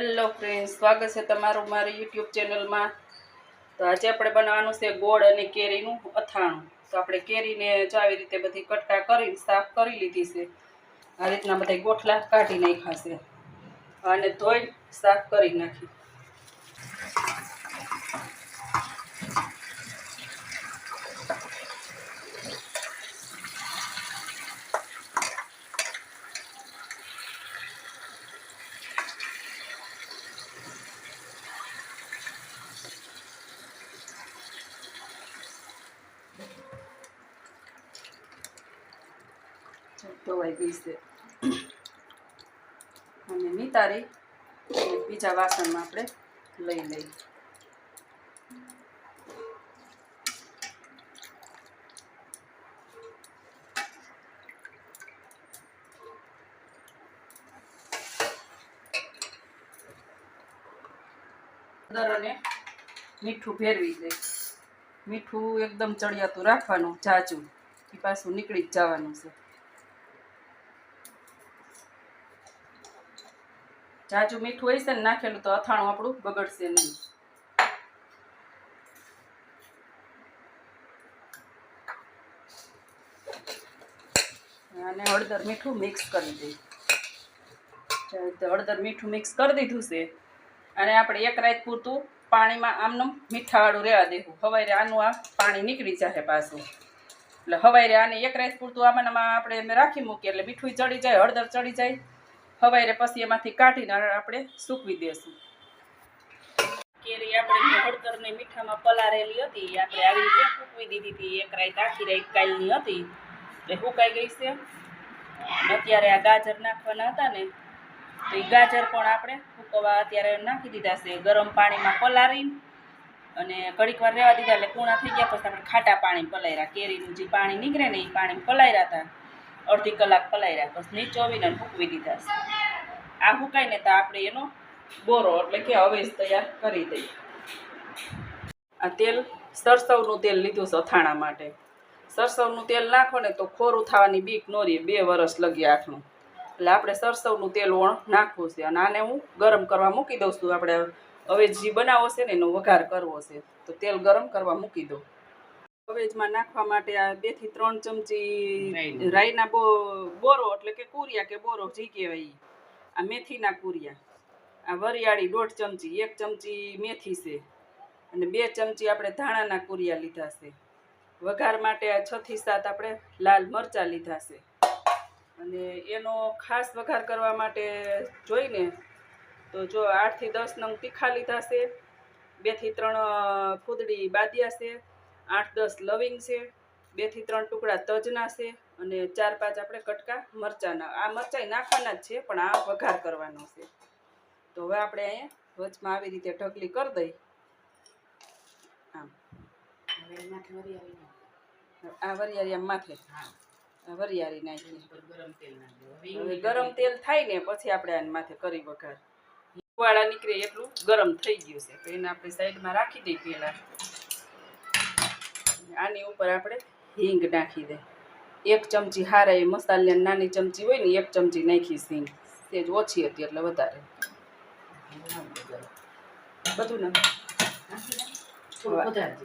Hello friend સ્વાગત છે તમારું મારી યુટ્યુબ ચેનલમાં તો આજે આપણે બનાવવાનું છે ગોળ અને કેરીનું અથાણું. તો આપણે કેરીને જો આવી રીતે બધી કટકા કરી સાફ કરી લીધી છે. આ રીતના બધા ગોઠલા કાઢી નાખ્યા છે. અને ધોઈ સાફ કરી નાખી. ધોવાઈ ગઈ છે અને નિતારી બીજા વાસણમાં આપણે લઈ લઈએ. મીઠું ફેરવી દે. મીઠું એકદમ ચડિયાતું રાખવાનું, જાજું. એ પાછું નીકળી જ જવાનું છે. જાજુ મીઠું છે ને નાખેલું તો અથાણું આપણું બગડશે નહીં. અને હળદર મીઠું મિક્સ કરી દઈએ. હળદર મીઠું મિક્સ કરી દીધું છે. અને આપણે એક રાત પૂરતું પાણીમાં આમનું મીઠાવાળું રહેવા દેવું. હવારે આનું આ પાણી નીકળી જશે પાછું. એટલે હવારે આને એક રાત પૂરતું આમાં આપણે રાખી મૂકીએ એટલે મીઠું ચડી જાય, હળદર ચડી જાય. હવારે પછી એમાંથી કાઢીને આપણે સૂકવી દેશું. કેરી આપણે હળદર ને મીઠામાં પલારેલી હતી આપણે આવી રીતે સૂકવી દીધી હતી. એક રાત આખી રાત કાલની હતી. એટલે સુકાઈ ગઈ છે. અત્યારે આ ગાજર નાખવાના હતા ને, તો એ ગાજર પણ આપણે સૂકવવા અત્યારે નાખી દીધા છે. ગરમ પાણીમાં પલારીને અને ઘડીક વાર રહેવા દીધા, એટલે કૂણા થઈ ગયા, પછી આપણે ખાટા પાણી પલાયરા કેરીનું જે પાણી નીકળે ને, એ પાણી પલાયરા હતા. અડધી કલાક પલાર્યા પછી નીચોવીને ફૂકવી દીધા આ ફૂકાઈને તો આપણે એનો બોરો એટલે કે અવેજ તૈયાર કરી દઈએ. આ તેલ, સરસવનું તેલ લીધું છે અથાણા માટે. સરસવનું તેલ નાખો ને તો ખોરું થવાની બીક ન રહે, બે વરસ લગી આખનું એટલે આપણે સરસવનું તેલ વણ નાખવું છે અને આને હું ગરમ કરવા મૂકી દઉં છું. આપણે હવે જે બનાવો છે ને એનો વઘાર કરવો છે. તો તેલ ગરમ કરવા મૂકી દઉં. અવેજમાં નાખવા માટે આ બેથી ત્રણ ચમચી રાઈના બોરો એટલે કે કુરિયા કે બોરો જે કહેવાય. આ મેથીના કુરિયા. આ વરિયાળી દોઢ ચમચી એક ચમચી મેથી છે. અને બે ચમચી આપણે ધાણાના કુરિયા લીધા છે. વઘાર માટે આ છ થી સાત આપણે લાલ મરચાં લીધા છે. અને એનો ખાસ વઘાર કરવા માટે જોઈને તો જો આઠથી દસ નંગ તીખા લીધા છે. બેથી ત્રણ ફૂદડી બાદિયા છે. આઠ દસ લવિંગ છે બેથી ત્રણ ટુકડા તજના છે અને ચાર પાંચ આપણે કટકા મરચાના. આ મરચાં નાખવાના જ છે પણ આ વઘાર કરવાનો છે. તો હવે આપણે અહીંયા વચમાં આવી રીતે ઢગલી કરી દઈ આમ. આ વરિયાળી માથે. વરિયાળી નાખી ગરમ તેલ થાય ને પછી આપણે આને માથે કરી વઘાર. વાળા નીકળે એટલું ગરમ થઈ ગયું છે તો એને આપણે સાઈડમાં રાખી દઈ પહેલાં. આની ઉપર આપણે હિંગ નાખી દે. એક ચમચી હારા એ મસાલાની નાની ચમચી હોય ને એક ચમચી નાખીશ હિંગ. તે જ ઓછી હતી એટલે વધારે. બધું ને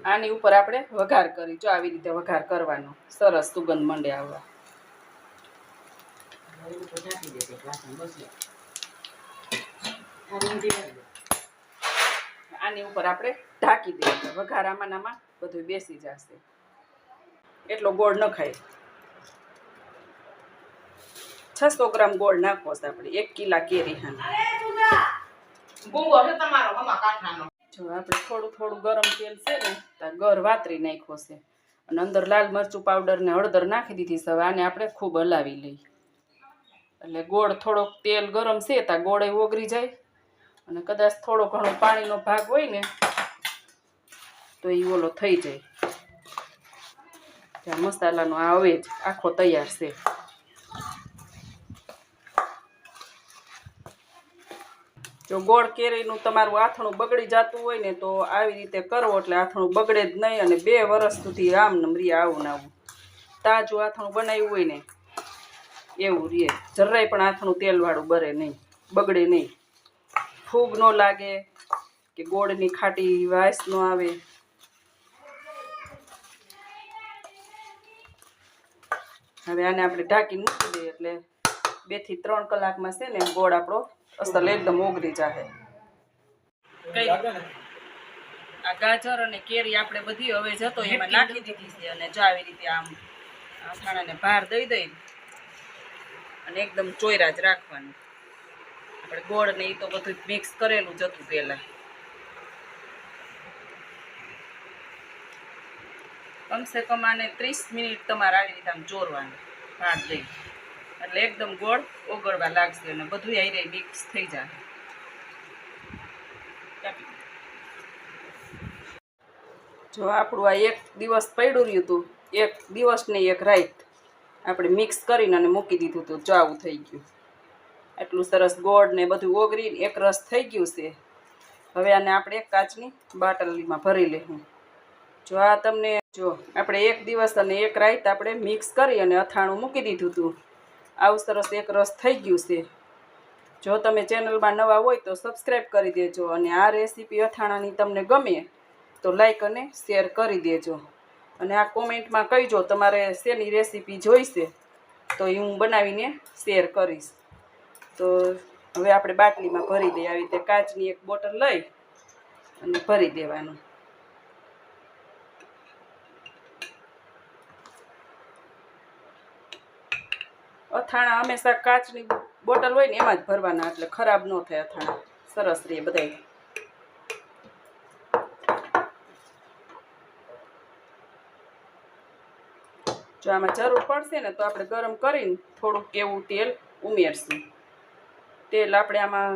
આની ઉપર આપણે વઘાર કરી. જો આવી રીતે વઘાર કરવાનો. સરસ સુગંધ મંડે આવવા. આની ઉપર આપણે ઢાંકી દઈએ વઘાર આમાં ને આમાં બધું બેસી જશે. એટલો ગોળ ન ખાય છસો ગ્રામ ગોળ નાખવો છે આપણે. એક કિલા કેરી હા તમારો જો આપણે થોડું થોડું ગરમ તેલ છે ને ત્યાં ગર વાતરી નાખ્યો છે. અને અંદર લાલ મરચું પાવડર ને હળદર નાખી દીધી છે. હવે આને આપણે ખૂબ હલાવી લઈ એટલે ગોળ થોડોક તેલ ગરમ છે ત્યાં ગોળે ઓગળી જાય. અને કદાચ થોડો ઘણો પાણીનો ભાગ હોય ને, તો એ ઓલો થઈ જાય. ત્યાં મસાલાનો આ હવે જ આખો તૈયાર છે. જો ગોળ કેરીનું તમારું આથણું બગડી જતું હોય ને, તો આવી રીતે કરવો એટલે આથણું બગડે જ નહીં અને બે વર્ષ સુધી આમ નમરી આવું ને આવું. તાજું આથણું બનાવ્યું હોય ને, એવું રે જરાય પણ આથણું તેલવાળું બરે નહીં, બગડે નહીં. ફૂગ ન લાગે કે ગોળની ખાટી વાસ ન આવે. હવે આને આપણે ઢાંકી મૂકી દઈએ એટલે બેથી ત્રણ કલાકમાં છે ને ગોળ આપણો અસલ એકદમ ઓગળી કઈ આ ગાજર અને કેરી આપણે બધી હવે જતો એમાં નાખી દીધી છે અને જો આવી રીતે આમ અથાણાને ભાર દઈ દઈ અને એકદમ ચોયરા જ રાખવાનું. આપણે ગોળ ને એ તો બધું મિક્સ કરેલું જ હતું પહેલાં. કમસે કમ આને ત્રીસ મિનિટ તમારે આવી રીતે આમ ચોરવાનું ભાત દઈ એટલે એકદમ ગોળ ઓગળવા લાગશે અને બધું આઈ મિક્સ થઈ જાય જો આપણું આ એક દિવસ પડ્યું રહ્યું હતું, એક દિવસ ને એક રાત આપણે મિક્સ કરીને અને મૂકી દીધું હતું ચાવું આવું થઈ ગયું. એટલું સરસ ગોળ ને બધું ઓગળીને એક રસ થઈ ગયું છે. હવે આને આપણે એક કાચની બાટલીમાં ભરી લેવું. જો આ તમને જો આપણે એક દિવસ અને એક રાત આપણે મિક્સ કરી અને અથાણું મૂકી દીધું હતું. આવું સરસ એક રસ થઈ ગયું છે. જો તમે ચેનલમાં નવા હોય તો સબસ્ક્રાઈબ કરી દેજો અને આ રેસીપી અથાણાની તમને ગમે તો લાઈક અને શેર કરી દેજો. અને આ કોમેન્ટમાં કહીજો તમારે શેની રેસીપી જોઈશે તો એ હું બનાવીને શેર કરીશ. તો હવે આપણે બાટલીમાં ભરી દઈએ. આવી રીતે કાચની એક બોટલ લઈ અને ભરી દેવાનું. અથાણા હંમેશા કાચની બોટલ હોય ને એમાં જ ભરવાના, એટલે ખરાબ ન થાય અથાણા. સરસ રહે બધાય. જો આમાં જરૂર પડશે ને તો આપણે ગરમ કરીને થોડુંક એવું તેલ ઉમેરશું. તેલ આપણે આમાં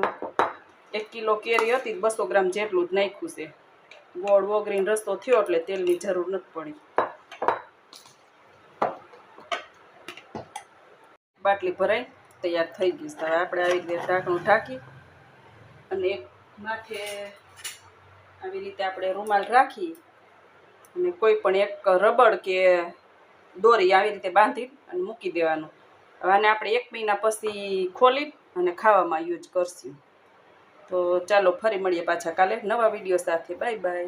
એક કિલો કેરી હતી બસો ગ્રામ જેટલું જ નાખ્યું છે. ગોળ, વગરીને રસ્તો થયો એટલે તેલની જરૂર નથી પડી. બાટલી ભરાઈ, તૈયાર થઈ ગઈ હવે આપણે આવી રીતે ઢાંકણું ઢાંકી અને એક માથે આવી રીતે આપણે રૂમાલ રાખી અને કોઈ પણ એક રબડ કે દોરી આવી રીતે બાંધી અને મૂકી દેવાનું. હવે આને આપણે એક મહિના પછી ખોલી અને ખાવામાં યુઝ કરશું. તો ચાલો, ફરી મળીએ પાછા કાલે નવા વીડિયો સાથે. Bye bye